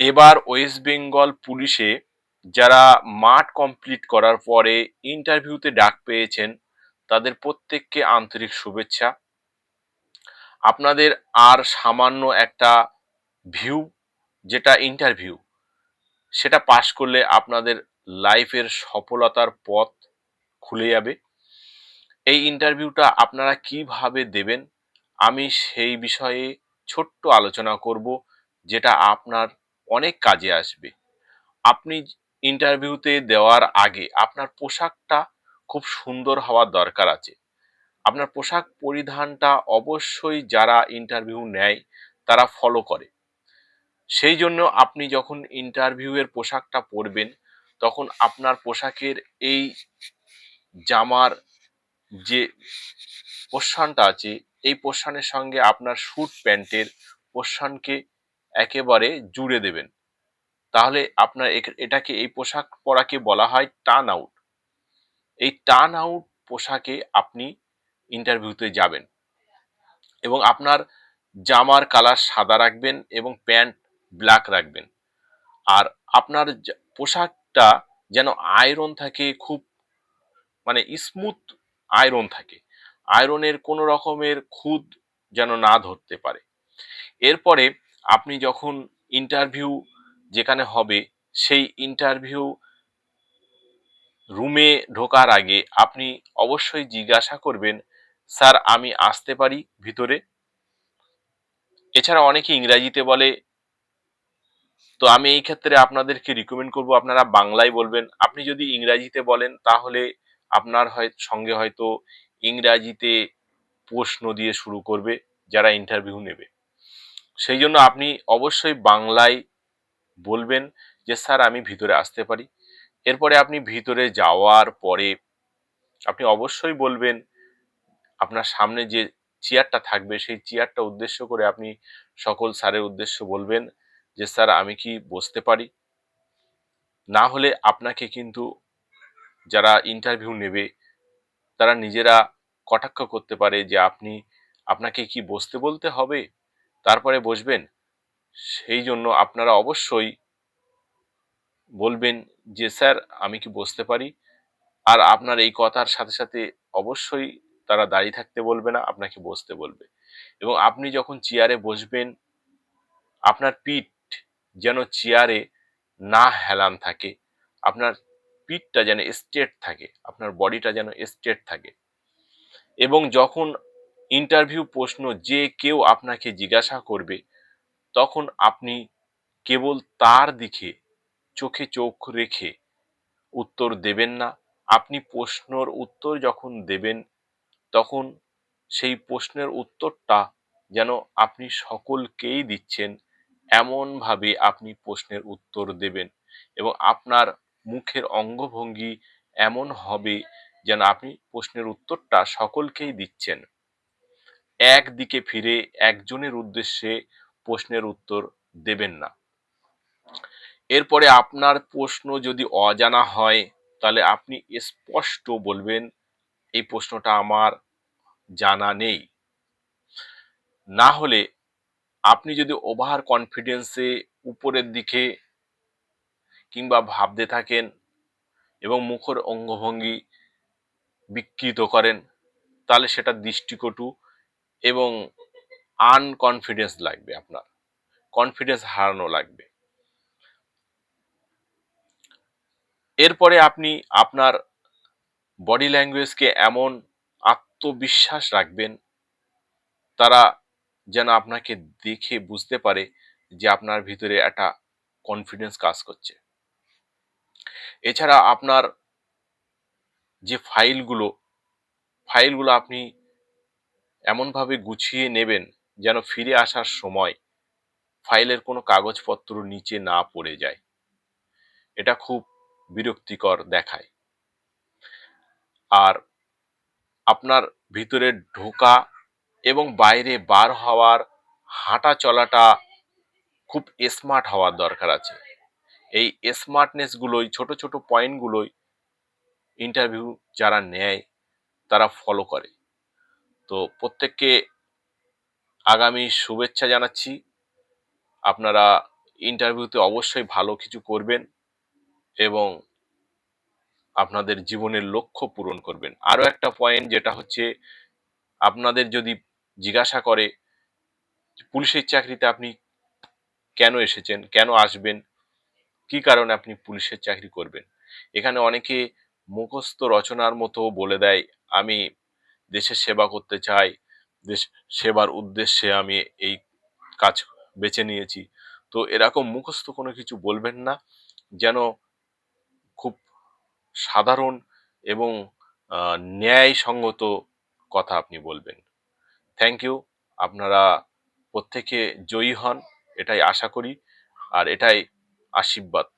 এবার ওয়েস্ট বেঙ্গল পুলিশে যারা মাঠ কমপ্লিট করার পরে ইন্টারভিউতে ডাক পেয়েছেন, তাদের প্রত্যেককে আন্তরিক শুভেচ্ছা। আপনাদের আর সামান্য একটা ভিউ, যেটা ইন্টারভিউ, সেটা পাশ করলে আপনাদের লাইফের সফলতার পথ খুলে যাবে। এই ইন্টারভিউটা আপনারা কীভাবে দেবেন, আমি সেই বিষয়ে ছোট্ট আলোচনা করব, যেটা আপনার অনেক কাজে আসবে। আপনি ইন্টারভিউতে দেওয়ার আগে আপনার পোশাকটা খুব সুন্দর হওয়ার দরকার আছে। আপনার পোশাক পরিধানটা অবশ্যই যারা ইন্টারভিউ নেয়, তারা ফলো করে। সেই জন্য আপনি যখন ইন্টারভিউয়ের পোশাকটা পরবেন, তখন আপনার পোশাকের এই জামার যে পোর্শনটা আছে, এই পোর্শনের সঙ্গে আপনার স্যুট প্যান্টের পোর্শনকে একেবারে জুড়ে দেবেন। তাহলে আপনার এটাকে এই পোশাক পরাকে বলা হয় টার্ন আউট এই টার্ন আউট পোশাকে আপনি ইন্টারভিউতে যাবেন এবং আপনার জামার কালার সাদা রাখবেন এবং প্যান্ট ব্ল্যাক রাখবেন। আর আপনার পোশাকটা যেন আয়রন থাকে, খুব মানে স্মুথ আয়রন থাকে। আয়রনের কোনো রকমের খুদ যেন না ধরতে পারে। এরপরে আপনি যখন ইন্টারভিউ যেখানে হবে, সেই ইন্টারভিউ রুমে ঢোকার আগে আপনি অবশ্যই জিজ্ঞাসা করবেন, স্যার, আমি আসতে পারি ভিতরে? এছাড়া অনেকে ইংরাজিতে বলে, তো আমি এই ক্ষেত্রে আপনাদেরকে রিকমেন্ড করব, আপনারা বাংলায় বলবেন। আপনি যদি ইংরাজিতে বলেন, তাহলে আপনার হয়, সঙ্গে হয়তো ইংরাজিতে প্রশ্ন দিয়ে শুরু করবে, যারা ইন্টারভিউ নেবে। সেই জন্য আপনি অবশ্যই বাংলায় বলবেন যে, স্যার, আমি ভিতরে আসতে পারি। এরপরে আপনি ভিতরে যাওয়ার পরে আপনি অবশ্যই বলবেন, আপনার সামনে যে চেয়ারটা থাকবে, সেই চেয়ারটা উদ্দেশ্য করে আপনি সকল স্যারের উদ্দেশ্য বলবেন যে, স্যার, আমি কি বসতে পারি? না হলে আপনাকে কিন্তু যারা ইন্টারভিউ নেবে, তারা নিজেরা কটাক্ষ করতে পারে যে, আপনি, আপনাকে কি বসতে বলতে হবে? তারপরে বসবেন। সেই জন্য আপনারা অবশ্যই বলবেন যে, স্যার, আমি কি বসতে পারি? আর আপনার এই কথার সাথে সাথে অবশ্যই তারা দাঁড়িয়ে থাকতে বলবে না, আপনাকে বসতে বলবে। এবং আপনি যখন চেয়ারে বসবেন, আপনার পিঠ যেন চেয়ারে না হেলান থাকে, আপনার পিঠটা যেন স্ট্রেট থাকে, আপনার বডিটা যেন স্ট্রেট থাকে। এবং যখন ইন্টারভিউ প্রশ্ন যে কেউ আপনাকে জিজ্ঞাসা করবে, তখন আপনি কেবল তার দিকে চোখে চোখ রেখে উত্তর দেবেন না। আপনি প্রশ্নর উত্তর যখন দেবেন, তখন সেই প্রশ্নের উত্তরটা যেন আপনি সকলকেই দিচ্ছেন, এমনভাবে আপনি প্রশ্নের উত্তর দেবেন এবং আপনার মুখের অঙ্গভঙ্গি এমন হবে যেন আপনি প্রশ্নের উত্তরটা সকলকেই দিচ্ছেন। একদিকে ফিরে একজনের উদ্দেশ্যে প্রশ্নের উত্তর দেবেন না। এরপরে আপনার প্রশ্ন যদি অজানা হয়, তাহলে আপনি স্পষ্ট বলবেন, এই প্রশ্নটা আমার জানা নেই। না হলে আপনি যদি ওভার কনফিডেন্সে উপরের দিকে কিংবা ভাবতে থাকেন এবং মুখর অঙ্গভঙ্গি বিকৃত করেন, তাহলে সেটা দৃষ্টিকটু এবং আনকনফিডেন্স লাগবে আপনার। কনফিডেন্স হারানো লাগবে। এরপরে আপনি আপনার বডি ল্যাঙ্গুয়েজকে এমন আত্মবিশ্বাস রাখবেন, তারা যেন আপনাকে দেখে বুঝতে পারে যে আপনার ভিতরে একটা কনফিডেন্স কাজ করছে। এছাড়া আপনার যে ফাইলগুলো ফাইলগুলো আপনি এমনভাবে গুছিয়ে নেবেন যেন ফিরে আসার সময় ফাইলের কোনো কাগজপত্র নিচে না পড়ে যায়। এটা খুব বিরক্তিকর দেখায়। আর আপনার ভিতরে ঢোকা এবং বাইরে বার হওয়ার হাঁটা চলাটা খুব স্মার্ট হওয়ার দরকার আছে। এই স্মার্টনেসগুলোই ছোট ছোট পয়েন্টগুলোই ইন্টারভিউ যারা নেয়, তারা ফলো করে। তো প্রত্যেককে আগামী শুভেচ্ছা জানাচ্ছি। আপনারা ইন্টারভিউতে অবশ্যই ভালো কিছু করবেন এবং আপনাদের জীবনের লক্ষ্য পূরণ করবেন। আরও একটা পয়েন্ট যেটা হচ্ছে, আপনাদের যদি জিজ্ঞাসা করে, পুলিশের চাকরিতে আপনি কেন এসেছেন? কেন আসবেন? কি কারণে আপনি পুলিশের চাকরি করবেন? এখানে অনেকে মুখস্থ রচনার মতো বলে দেয়। আমি দেশের সেবা করতে চাই, দেশ, সেবার উদ্দেশ্যে আমি এই কাজ বেছে নিয়েছি। তো এরকম মুখস্থ কোনো কিছু বলবেন না, যেন খুব সাধারণ এবং ন্যায়সঙ্গত কথা আপনি বলবেন। থ্যাংক ইউ আপনারা প্রত্যেকে জয়ী হন, এটাই আশা করি, আর এটাই আশীর্বাদ।